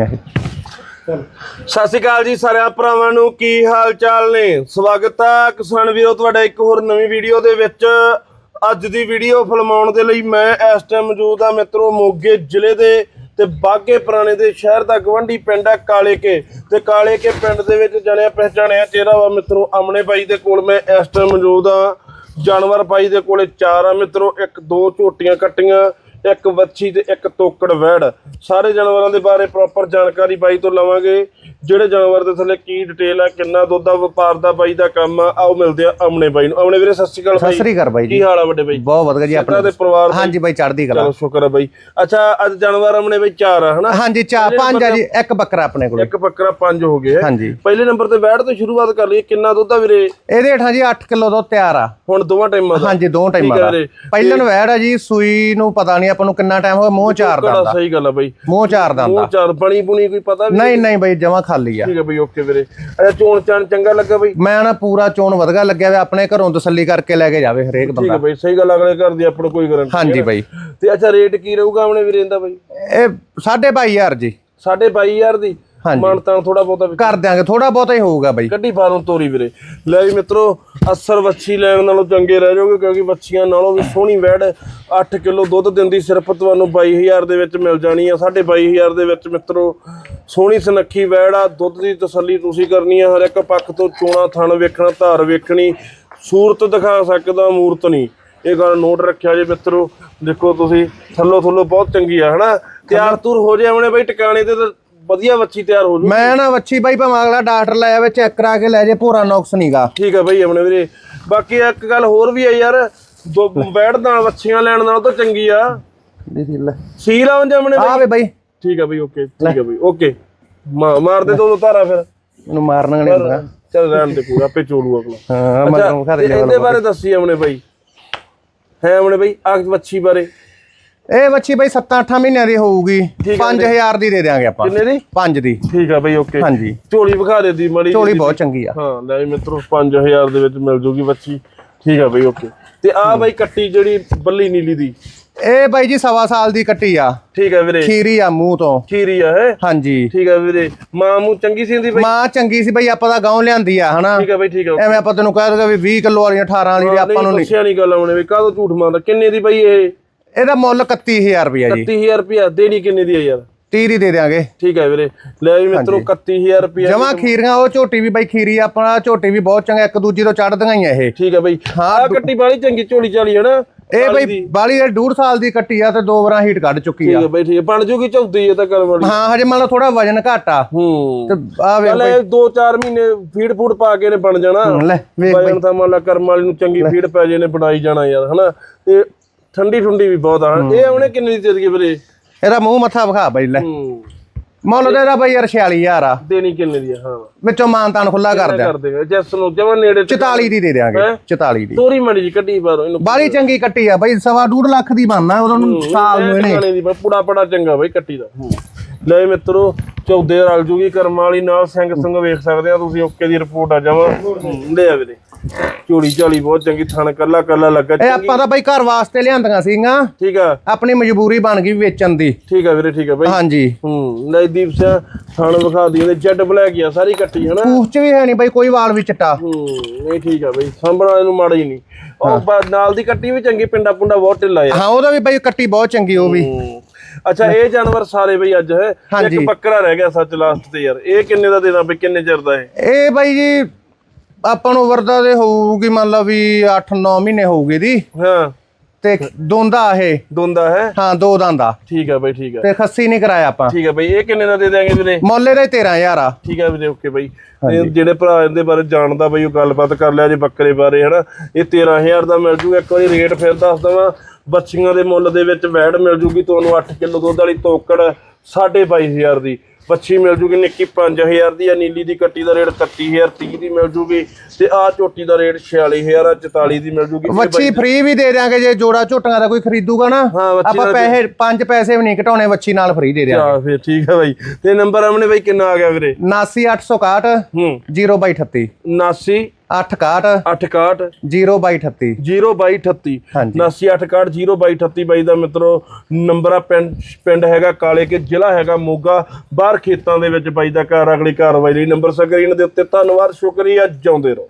ਹੀ ਇਹ ਸਤਿ ਸ਼੍ਰੀ ਅਕਾਲ ਜੀ ਸਾਰਿਆਂ ਭਰਾਵਾਂ ਨੂੰ, ਕੀ ਹਾਲ ਚਾਲ ਨੇ? ਸਵਾਗਤ ਆ ਕਿਸਾਨ ਵੀਰੋ, ਤੁਹਾਡਾ ਇੱਕ ਹੋਰ ਨਵੀਂ ਵੀਡੀਓ ਦੇ ਵਿੱਚ। ਅੱਜ ਦੀ ਵੀਡੀਓ ਫਿਲਮਾਉਣ ਦੇ ਲਈ ਮੈਂ ਇਸ ਟਾਈਮ ਮੌਜੂਦ ਆ ਮਿੱਤਰੋ, ਮੋਗੇ ਜ਼ਿਲ੍ਹੇ ਦੇ ਤੇ ਬਾਗੇ ਪੁਰਾਣੇ ਦੇ ਸ਼ਹਿਰ ਦਾ ਗਵੰਡੀ ਪਿੰਡ ਆ ਕਾਲੇ ਕੇ। ਤੇ ਕਾਲੇ ਕੇ ਪਿੰਡ ਦੇ ਵਿੱਚ ਜਣਿਆ ਪਹਿਚਾਣਿਆ ਚਿਹਰਾ ਵਾ ਮਿੱਤਰੋ, ਅਮਨੇ ਬਾਈ ਦੇ ਕੋਲ ਮੈਂ ਇਸ ਟਾਈਮ ਮੌਜੂਦ ਆ। ਜਾਨਵਰ ਬਾਈ ਦੇ ਕੋਲੇ ਚਾਰ ਆ ਮਿੱਤਰੋ, ਇੱਕ ਦੋ ਝੋਟੀਆਂ ਕੱਟੀਆਂ। ਇੱਕ ਵੱਛੀ ਤੇ ਇੱਕ ਤੋਕੜ ਵੈੜ। ਸਾਰੇ ਜਾਨਵਰਾਂ ਦੇ ਬਾਰੇ ਪ੍ਰੋਪਰ ਜਾਣਕਾਰੀ ਬਾਈ ਤੋਂ ਲਵਾਂਗੇ। ਜਿਹੜੇ ਜਾਨਵਰ ਦੇ ਥੱਲੇ ਕੀ ਡਿਟੇਲ ਆ ਕਿੰਨਾ ਦੁੱਧ ਦਾ ਵਪਾਰ ਦਾ ਬਾਈ ਦਾ ਕੰਮ ਆ ਆਓ ਮਿਲਦੇ ਆ ਅਮਨੇ ਬਾਈ ਨੂੰ। ਅਮਨੇ ਵੀਰੇ ਸਤਿ ਸ਼੍ਰੀ ਅਕਾਲ ਸਤਿ ਬਾਈ ਸ੍ਰੀ ਅਕਾਲ ਬਾਈ ਜੀ। ਕੀ ਹਾਲ ਆ ਵੱਡੇ ਬਾਈ? ਬਹੁਤ ਵਧੀਆ ਜੀ ਆਪਣੇ ਦੇ ਪਰਿਵਾਰ ਬਾਈ? ਹਾਂਜੀ ਬਾਈ ਚੜ੍ਹਦੀ ਕਲਾ। ਚਲੋ ਸ਼ੁਕਰ ਆ ਬਾਈ। ਅੱਛਾ ਅੱਜ ਜਾਨਵਰ ਅਮਨੇ ਬਾਈ ਚਾਰ ਆ ਹਨਾ? ਹਾਂਜੀ ਚਾ ਪੰਜ ਆ ਜੀ ਇੱਕ ਬੱਕਰਾ ਆਪਣੇ ਕੋਲ। ਇੱਕ ਬੱਕਰਾ ਪੰਜ ਹੋ ਗਏ। ਹਾਂਜੀ। ਪਹਿਲੇ ਨੰਬਰ ਤੇ ਵੈੜ ਤੋਂ ਸ਼ੁਰੂਆਤ ਕਰ ਲਈਏ ਕਿੰਨਾ ਦੁੱਧ ਆ ਵੀਰੇ? ਇਹਦੇ ਹੇਠਾਂ ਜੀ 8 ਕਿਲੋ ਦੁੱਧ ਤਿਆਰ ਆ। ਹੁਣ ਦੋਵਾਂ ਟਾਈਮਾਂ ਦਾ। ਹਾਂਜੀ ਦੋ ਟਾਈਮਾਂ ਦਾ। ਪਹਿਲਾਂ ਨੂੰ ਵੈੜ ਆ ਜੀ ਸੂਈ ਨੂੰ ਪਤਾ ਨਹੀਂ ਆਪਾਂ ਨੂੰ ਕਿੰਨਾ ਟਾਈਮ ਹੋਇਆ ਮੂੰਹ ਚਾਰ ਦਾ ਸਹੀ ਗੱਲ ਆ ਬਾਈ। ਮੂੰਹ ਚਾਰ ਦਾ ਮੂੰਹ ਚਾਰ ਬਣੀ ਬੁਣੀ ਕੋਈ ਪਤਾ ਵੀ ਨਹੀਂ। ਨਹੀਂ ਬਾਈ ਜਮਾ ਖਾਲੀ ਆ। ਠੀਕ ਹੈ ਬਈ ਓਕੇ ਵੀਰੇ। ਅੱਛਾ ਚੋਣ ਚਾਣ ਚੰਗਾ ਲੱਗਾ ਬਈ? ਮੈਂ ਨਾ ਪੂਰਾ ਚੋਣ ਵਧਗਾ ਲੱਗਿਆ ਵੇ ਆਪਣੇ ਘਰੋਂ ਤਸੱਲੀ ਕਰਕੇ ਲੈ ਕੇ ਜਾਵੇ ਹਰੇਕ ਠੀਕ ਹੈ ਬੰਦਾ। ਬਈ ਸਹੀ ਗੱਲ ਅਗਲੇ ਘਰ ਦੀ ਆਪਣਾ ਕੋਈ ਗਾਰੰਟੀ ਹਾਂਜੀ ਬਾਈ। ਤੇ ਅੱਛਾ ਰੇਟ ਕੀ ਰਹੂਗਾ ਆਪਣੇ ਵੀਰੇ ਦਾ ਬਈ? ਇਹ ਸਾਢੇ ਬਾਈ ਹਜ਼ਾਰ ਜੀ। ਸਾਢੇ 22000 ਦੀ। ਹਾਂਜੀ। ਮਨ ਤਾਂ ਥੋੜਾ ਬਹੁਤਾ ਵਿੱਚ ਕਰ ਦਿਆਂਗੇ ਥੋੜਾ ਬਹੁਤਾ ਹੀ ਹੋਊਗਾ ਬਾਈ। ਕੱਢੀ ਫਾਰਮ ਤੋਰੀ ਵੀਰੇ। ਲੈ ਵੀ ਮਿੱਤਰੋ ਅਸਰ ਵੱਛੀ ਲੈਣ ਨਾਲੋਂ ਚੰਗੇ ਰਹਿ ਜਾਓਗੇ ਕਿਉਂਕਿ ਵੱਛੀਆਂ ਨਾਲੋਂ ਵੀ ਸੋਹਣੀ ਵੈੜ 8 ਕਿਲੋ ਦੁੱਧ ਦਿੰਦੀ ਸਿਰਫ ਤੁਹਾਨੂੰ 22000 ਦੇ ਵਿੱਚ ਮਿਲ ਜਾਣੀ ਆ। 22500 ਦੇ ਵਿੱਚ ਮਿੱਤਰੋ ਸੋਹਣੀ ਸੁਨੱਖੀ ਵੈੜ ਆ। ਦੁੱਧ ਦੀ ਤਸੱਲੀ ਤੁਸੀਂ ਕਰਨੀ ਆ ਹਰ ਇੱਕ ਪੱਖ ਤੋਂ ਚੋਣਾ ਥਣ ਵੇਖਣਾ ਧਾਰ ਵੇਖਣੀ। ਸੂਰਤ ਦਿਖਾ ਸਕਦਾ ਮੂਰਤ ਨਹੀਂ। ਇਹ ਗੱਲ ਨੋਟ ਰੱਖਿਆ ਜੇ ਮਿੱਤਰੋ। ਦੇਖੋ ਤੁਸੀਂ ਥੱਲੋ ਥੱਲੋ ਬਹੁਤ ਚੰਗੀ ਆ ਹਨਾ? ਤਿਆਰ ਤੁਰ ਹੋ ਜੇ ਆਪਣੇ ਬਈ ਟਿਕਾਣੇ ਤਾਂ ਵਧੀਆ ਵੱਛੀ ਤਿਆਰ ਹੋ ਜੂ ਮੈਂ ਨਾ ਵੱਛੀ ਬਾਈ ਭਾਵੇਂ ਅਗਲਾ ਡਾਕਟਰ ਲੈ ਆਵੇ ਚੈੱਕ ਕਰਾ ਕੇ ਲੈ ਜੇ ਭੋਰਾ ਨੁਕਸ ਨਹੀਂਗਾ ਠੀਕ ਹੈ ਬਈ ਆਪਣੇ ਵੀਰੇ। ਬਾਕੀ ਇੱਕ ਗੱਲ ਹੋਰ ਵੀ ਆ ਯਾਰ ਦੋ ਬੈੜ ਨਾਲ ਵੱਛੀਆਂ ਲੈਣ ਨਾਲ ਤਾਂ ਚੰਗੀ ਆ। ਸੀਲ ਆਉਂ ਜਮਣੇ ਆ ਵੇ ਬਾਈ। ਠੀਕ ਹੈ ਬਈ ਓਕੇ ਠੀਕ ਹੈ ਬਈ ਓਕੇ। ਮਾਰ ਦੇ ਦੋ ਧਾਰਾ ਫਿਰ। ਮੈਨੂੰ ਮਾਰਨ ਨਹੀਂ ਹੁੰਦਾ। ਚੱਲ ਰਹਿਣ ਦੇ ਪੂਰਾ ਆਪੇ ਚੋਲੂ ਅਗਲਾ। ਹਾਂ ਮੈਂ ਤੁਹਾਨੂੰ ਖਾ ਤੇ ਦੇ ਇਹਦੇ ਬਾਰੇ ਦੱਸੀ ਆਪਣੇ ਬਈ। ਹੈ ਆਪਣੇ ਬਈ ਆ ਵੱਛੀ ਬਾਰੇ। ਇਹ ਬੱਚੀ ਬਈ 7-8 ਮਹੀਨਿਆਂ ਦੀ ਹੋਊਗੀ। ਠੀਕ ਆ 5000 ਦੀ ਦੇ ਦਿਆਂਗੇ ਆਪਾਂ। ਕਿੰਨੇ ਦੀ? 5 ਦੀ। ਠੀਕ ਆ ਬਈ ਓਕੇ। ਹਾਂਜੀ। ਝੋਲੀ ਵਿਖਾ ਦੇ ਦੀ ਮੜੀ ਝੋਲੀ ਬਹੁਤ ਚੰਗੀ ਆ। ਹਾਂ ਲੈ ਵੀ ਮਿੱਤਰੋ 5000 ਦੇ ਵਿੱਚ ਮਿਲ ਜੂਗੀ ਵੱਛੀ। ਠੀਕ ਆ ਬਈ ਓਕੇ। ਤੇ ਆ ਬਈ ਕੱਟੀ ਜਿਹੜੀ ਬੱਲੀ ਨੀਲੀ ਦੀ। ਇਹ ਬਾਈ ਜੀ ਸਵਾ ਸਾਲ ਦੀ ਕੱਟੀ ਆ। ਠੀਕ ਆ ਵੀਰੇ। ਖੀਰੀ ਆ ਮੂੰਹ ਤੋਂ। ਖੀਰੀ ਆ ਹੈ? ਹਾਂਜੀ। ਠੀਕ ਆ ਵੀਰੇ। ਮਾਂ ਮੂੰ ਚੰਗੀ ਸੀ ਦੀ ਬਈ? ਮਾਂ ਚੰਗੀ ਸੀ ਬਈ ਆਪਾਂ ਦਾ ਗਾਉਂ ਲਿਆਂਦੀ ਆ ਹਨਾ? ਠੀਕ ਆ ਬਈ ਠੀਕ ਆ ਐਵੇਂ ਆਪਾਂ ਤੈਨੂੰ ਕਹਿ ਦੋਗੇ ਵੀ 20 ਕਿਲੋ ਵਾਲੀਆਂ 18 ਵਾਲੀ ਦੀ ਆਪਾਂ ਨੂੰ ਨਹੀਂ। ਦੱਸਿਆ ਨਹੀਂ ਗੱਲ ਆਉਣੇ ਵੀ ਕਾਹਦੋਂ ਝੂਠ ਮਾਰਦਾ? ਕਿੰਨੇ ਦੀ ਬਈ ਇਹ? ਇਹਦਾ ਮੁੱਲ 31000 ਰੁਪਿਆ ਜੀ। 30000 ਰੁਪਿਆ ਦੇਣੀ ਕਿੰਨੇ ਦੀ ਆ ਯਾਰ? 30 ਦੀ ਦੇ ਦਿਆਂਗੇ। ਠੀਕ ਹੈ ਵੀਰੇ। ਲੈ ਵੀ ਮਿੱਤਰੋ 31000 ਰੁਪਿਆ ਜਮਾ ਖੀਰੀਆਂ ਉਹ ਝੋਟੀ ਵੀ ਬਾਈ ਖੀਰੀ ਆ, ਆਪਣਾ ਝੋਟੀ ਵੀ ਬਹੁਤ ਚੰਗਾ ਇੱਕ ਦੂਜੀ ਤੋਂ ਚੜਦੀਆਂ ਹੀ ਇਹ। ਠੀਕ ਹੈ ਬਈ। ਹਾਂ, ਆ ਕੱਟੀ ਬਾਲੀ ਚੰਗੀ ਝੋਲੀ ਚਾਲੀ ਹੈ ਨਾ? ਇਹ ਬਈ ਬਾਲੀ ਇਹ ਡੂਢ ਸਾਲ ਦੀ ਕੱਟੀ ਆ ਤੇ ਦੋ ਵਾਰਾਂ ਹੀਟ ਕੱਢ ਚੁੱਕੀ ਠੀਕ ਆ ਹੈ ਬਈ ਠੀਕ ਬਣ ਜੂਗੀ ਚੌਥੀ ਇਹ ਤਾਂ ਕਰਮ ਵਾਲੀ। ਹਾਂ ਹਜੇ ਮੰਨ ਲਓ ਥੋੜਾ ਵਜਨ ਘੱਟ ਆ। ਹੂੰ। ਤੇ ਆ ਵੇ ਚੱਲ ਇਹ 2-4 ਮਹੀਨੇ ਫੀਡ ਫੂਡ ਪਾ ਕੇ ਨੇ ਬਣ ਜਾਣਾ। ਲੈ ਵੇਖ ਤਾਂ ਮੰਨ ਲਾ ਕਰਮ ਵਾਲੀ ਨੂੰ ਚੰਗੀ ਫੀਡ ਪੈ ਜੇ ਨੇ ਬਣਾਈ ਜਾਣਾ ਯਾਰ ਹਨਾ? ਤੇ ਠੰਡੀ ਠੁੰਡੀ ਵੀ ਬਹੁਤ ਆ। ਇਹ ਉਹਨੇ ਕਿੰਨੀ ਦੀ ਦੇ ਦਈਏ ਵੀਰੇ? ਇਹਦਾ ਮੂੰਹ ਮੱਥਾ ਵਿਖਾ ਬਈ ਲੈ। ਹੂੰ। ਮੁੱਲ ਤੇ ਇਹਦਾ ਬਈ ਯਾਰ 46000 ਆ। ਦੇਣੀ ਕਿੰਨੇ ਦੀ ਆ? ਹਾਂ। ਵਿੱਚੋਂ ਮਾਨਤਾਨ ਖੁੱਲਾ ਕਰ ਦਿਆਂ। ਕਰ ਦੇਗਾ ਜੈਸ ਨੂੰ ਜਮਾ ਨੇੜੇ ਤੇ 44 ਦੀ ਦੇ ਦਿਆਂਗੇ। ਹੈਂ? 44 ਦੀ। ਤੋਰੀ ਮੜੀ ਜੀ ਕੱਢੀ ਬਾਹਰੋਂ ਇਹਨੂੰ ਬਾਲੀ ਚੰਗੀ ਕੱਟੀ ਆ ਬਈ ਸਵਾ ਡੂਢ ਲੱਖ ਦੀ ਬਣਨਾ ਉਦੋਂ ਨੂੰ ਸਾਲ ਨੂੰ ਇਹਨੇ। ਦੀ ਪੂੜਾ ਪੜਾ ਚੰਗਾ ਬਈ ਕੱਟੀ ਦਾ। ਲੈ ਮਿੱਤਰੋ ਚੌਦੇ ਰਲ ਜੂਗੀ ਕਰਮ ਵਾਲੀ ਨਾਲ ਸਿੰਘ ਸੰਗ ਵੇਖ ਸਕਦੇ ਆ ਤੁਸੀਂ ਓਕੇ ਦੀ ਰਿਪੋਰਟ ਆ ਜਾਵਾ ਲੈ ਆ ਵੀਰੇ। ਝੋਲੀ ਝਾਲੀ ਬਹੁਤ ਚੰਗੀ ਥਣ ਕੱਲਾ ਕੱਲਾ ਲੱਗਾ ਇਹ ਆਪਾਂ ਤਾਂ ਬਈ ਘਰ ਵਾਸਤੇ ਲਿਆਂਦੀਆਂ ਸੀਗੀਆਂ। ਠੀਕ ਆ। ਆਪਣੀ ਮਜਬੂਰੀ ਬਣ ਗਈ ਵੇਚਣ ਦੀ। ਠੀਕ ਆ ਵੀਰੇ ਠੀਕ ਆ ਬਈ। ਹਾਂਜੀ। ਹੂੰ ਨਜਦੀਪ ਸਿੰਘ ਥਣ ਵਿਖਾ ਦੀ ਜੈਡ ਬਲੈਕ ਆ ਸਾਰੀ ਕੱਟੀ ਹਨਾ ਪੂਛ ਚ ਵੀ ਹੈ ਨਹੀਂ ਬਈ ਕੋਈ ਵਾਲ ਵੀ ਚਿੱਟਾ। ਹੂੰ ਇਹ ਠੀਕ ਆ ਬਈ ਸਾਂਭਣ ਵਾਲੇ ਨੂੰ ਮਾੜਾ ਹੀ ਨਹੀਂ। ਉਹ ਨਾਲ ਦੀ ਕੱਟੀ ਵੀ ਚੰਗੀ ਪਿੰਡਾ ਪੁੰਡਾ ਬਹੁਤ ਢਿੱਲਾ ਆ। ਹਾਂ ਉਹਦਾ ਵੀ ਬਈ ਕੱਟੀ ਬਹੁਤ ਚੰਗੀ ਉਹ ਵੀ। ਅੱਛਾ ਇਹ ਜਾਨਵਰ ਸਾਰੇ ਬਈ ਅੱਜ ਹੈ। ਇੱਕ ਬੱਕਰਾ ਰਹਿ ਗਿਆ ਸੱਚ ਲਾਸਟ ਤੇ ਯਾਰ। ਇਹ ਕਿੰਨੇ ਦਾ ਦੇਣਾ ਬਈ ਕਿੰਨੇ ਚਿਰ ਦਾ ਇਹ? ਇਹ ਬਈ ਜੀ ਆਪਾਂ ਨੂੰ ਵਰਦਾ ਦੇ ਹੋਊਗੀ ਮੰਨ ਲਓ ਵੀ 8-9 ਮਹੀਨੇ ਹੋਊਗੀ ਦੀ। ਹਾਂ। ਤੇ ਦੋਂਦਾ ਇਹ। ਦੋਂਦਾ ਹੈ? ਹਾਂ ਦੋ ਦੰਦਾ ਠੀਕ ਆ ਬਈ ਠੀਕ ਆ। ਤੇ ਖੱਸੀ ਨਹੀਂ ਕਰਾਇਆ ਆਪਾਂ। ਠੀਕ ਆ ਬਈ ਇਹ ਕਿੰਨੇ ਦਾ ਦੇ ਦਿਆਂਗੇ ਵੀਰੇ? ਮੁੱਲ ਦਾ 13000 ਆ। ਠੀਕ ਆ ਵੀਰੇ ਓਕੇ ਬਈ। ਜਿਹੜੇ ਭਰਾ ਇਹਦੇ ਬਾਰੇ ਜਾਣਦਾ ਬਈ ਉਹ ਗੱਲਬਾਤ ਕਰ ਲਿਆ ਜੇ ਬੱਕਰੇ ਬਾਰੇ ਹਨਾ। ਇਹ 13000 ਦਾ ਮਿਲ ਜੂਗਾ ਇੱਕ ਵਾਰੀ ਰੇਟ ਫਿਰ ਦੱਸ ਦਵਾਂ। ਬੱਚੀਆਂ ਦੇ ਮੁੱਲ ਦੇ ਵਿੱਚ ਵੈੜ ਮਿਲ ਜੂਗੀ ਤੁਹਾਨੂੰ 8 ਕਿਲੋ ਦੁੱਧ ਵਾਲੀ ਤੋਕੜ 22500 ਦੀ। ਬੱਚੀ ਮਿਲ ਜੂਗੀ ਨਿੱਕੀ 5000 ਦੀ ਆ ਨੀਲੀ ਦੀ ਕੱਟੀ ਦਾ ਰੇਟ 31000 30 ਦੀ ਮਿਲ ਜੂਗੀ ਤੇ ਆ ਝੋਟੀ ਦਾ ਰੇਟ 46000 ਆ 44 ਦੀ ਮਿਲ ਜੂਗੀ। ਵੱਛੀ ਫ੍ਰੀ ਵੀ ਦੇ ਦਿਆਂਗੇ ਜੇ ਜੋੜਾ ਝੋਟੀਆਂ ਦਾ ਕੋਈ ਖਰੀਦੂਗਾ ਨਾ ਹਾਂ, ਆਪਾਂ ਪੈਸੇ ਪੰਜ ਪੈਸੇ ਵੀ ਨਹੀਂ ਘਟਾਉਣੇ ਵੱਛੀ ਨਾਲ ਫ੍ਰੀ ਦੇ ਦਿਆਂਗੇ। ਆ ਫਿਰ ਠੀਕ ਆ ਬਾਈ। ਤੇ ਨੰਬਰ ਆਮਨੇ ਬਾਈ ਕਿੰਨਾ ਆ ਗਿਆ ਵੀਰੇ? 79861 ਹੂੰ। 038 79 861 861 02238 02238 ਹਾਂਜੀ। 7968 ਬਾਈ ਦਾ ਮਿੱਤਰੋ ਨੰਬਰ ਆ ਪਿੰਡ ਹੈਗਾ ਕਾਲੇ ਕੇ ਜ਼ਿਲ੍ਹਾ ਹੈਗਾ ਮੋਗਾ ਬਾਹਰ ਖੇਤਾਂ ਦੇ ਵਿੱਚ ਬਾਈ ਦਾ ਘਰ ਅਗਲੀ ਕਾਰਵਾਈ ਲਈ ਨੰਬਰ ਸਕਰੀਨ ਦੇ ਉੱਤੇ। ਧੰਨਵਾਦ ਸ਼ੁਕਰੀਆ ਜਿਉਂਦੇ ਰਹੋ।